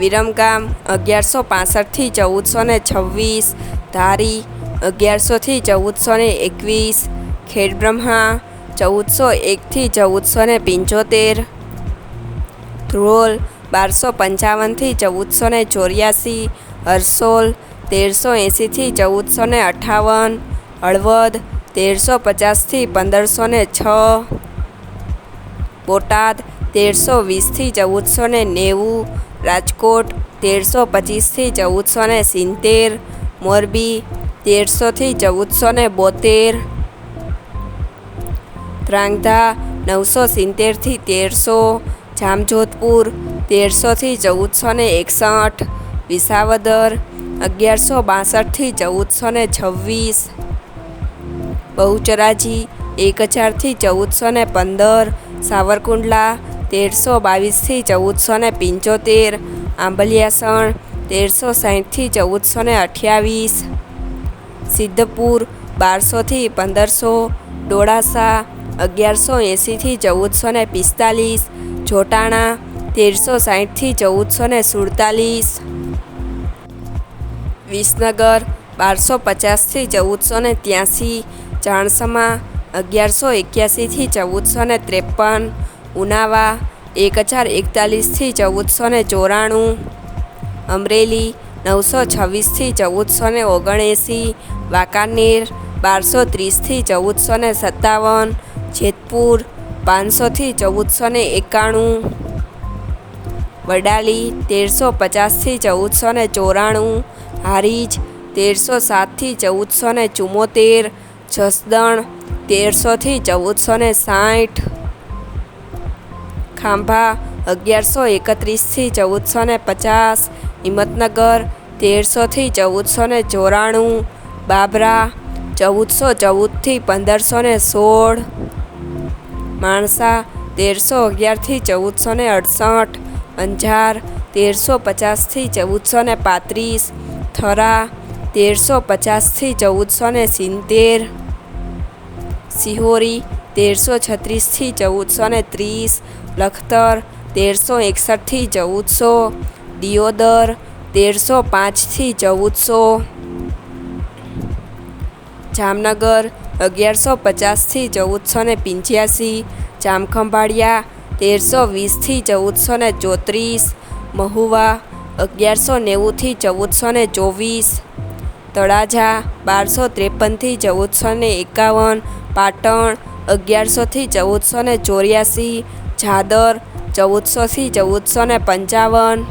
વિરમગામ અગિયારસો પાસઠથી ચૌદસો ને છવ્વીસ, ધારી અગિયારસોથી ચૌદસો ને એકવીસ, ખેડબ્રહ્મા ચૌદસો એકથી ચૌદસો ને પંચોતેર, ધ્રોલ બારસો પંચાવનથી ચૌદસો ને ચોર્યાસી હરસોલ તેરસો એંસીથી ચૌદસો ને અઠ્ઠાવન હળવદ તેરસો પચાસથી પંદરસો ને છ, બોટાદ તેરસો વીસથી ચૌદસો ને નેવું રાજકોટ તેરસો પચીસથી ચૌદસો ને સિત્તેર, મોરબી તેરસોથી ચૌદસો ને બોતેર ધ્રાંગધા નવસો સિત્તેરથી તેરસો, જામજોધપુર તેરસોથી ચૌદસો ને એકસઠ, વિસાવદર અગિયારસો બાસઠથી ચૌદસો ને છવ્વીસ, બહુચરાજી એક હજારથી ચૌદસો ને પંદર, સાવરકુંડલા તેરસો બાવીસથી ચૌદસો ને પંચોતેર આંબલિયાસણ તેરસો સાહીઠથી ચૌદસો ને અઠ્યાવીસ, સિદ્ધપુર બારસોથી પંદરસો, ડોળાસા અગિયારસો એંસીથી ચૌદસો ને પિસ્તાલીસ, જોટાણા તેરસો સાહીઠથી ચૌદસો ને સુડતાલીસ, વિસનગર બારસો પચાસથી ચૌદસો ને ત્યાંસી ચાણસમા અગિયારસો એક્યાસીથી ચૌદસો ને ત્રેપન ઉનાવા, એક હજાર એકતાલીસથી ચૌદસો ને ચોરાણું. અમરેલી, નવસો છવ્વીસથી ચૌદસો ને ઓગણએંસી. વાંકાનેર, બારસો ત્રીસથી ચૌદસો ને સત્તાવન. જેતપુર, પાંચસોથી ચૌદસો ને એકાણું. વડાલી, તેરસો પચાસથી ચૌદસો ને ચોરાણું. હારીજ, તેરસો સાતથી ચૌદસો ને ચુમ્મોતેર જસદણ, તેરસોથી ચૌદસો ને સાઠ. ખાંભા અગિયારસો એકત્રીસથી ચૌદસો ને પચાસ, હિંમતનગર તેરસોથી ચૌદસો ને ચોરાણું, બાબરા ચૌદસો ચૌદથી પંદરસો ને સોળ, માણસા તેરસો અગિયારથી ચૌદસો ને અડસઠ, અંજાર તેરસો પચાસથી ચૌદસો ને પાંત્રીસ, થરા તેરસો પચાસથી ચૌદસો ને સિત્તેર, સિહોરી તેરસો છત્રીસથી ચૌદસો ને ત્રીસ લખતર તેરસો એકસઠથી ચૌદસો, દિયોદર તેરસો પાંચથી ચૌદસો, જામનગર અગિયારસો પચાસથી ચૌદસો ને પંચ્યાસી, જામખંભાળિયા તેરસો વીસથી ચૌદસો ને ચોત્રીસ, મહુવા અગિયારસો નેવુંથી ચૌદસો ને ચોવીસ, તળાજા બારસો ત્રેપનથી ચૌદસો ને એકાવન, પાટણ અગિયારસોથી ચૌદસો ને ચોર્યાસી જાદર ચૌદસોથી ચૌદસો ને પંચાવન.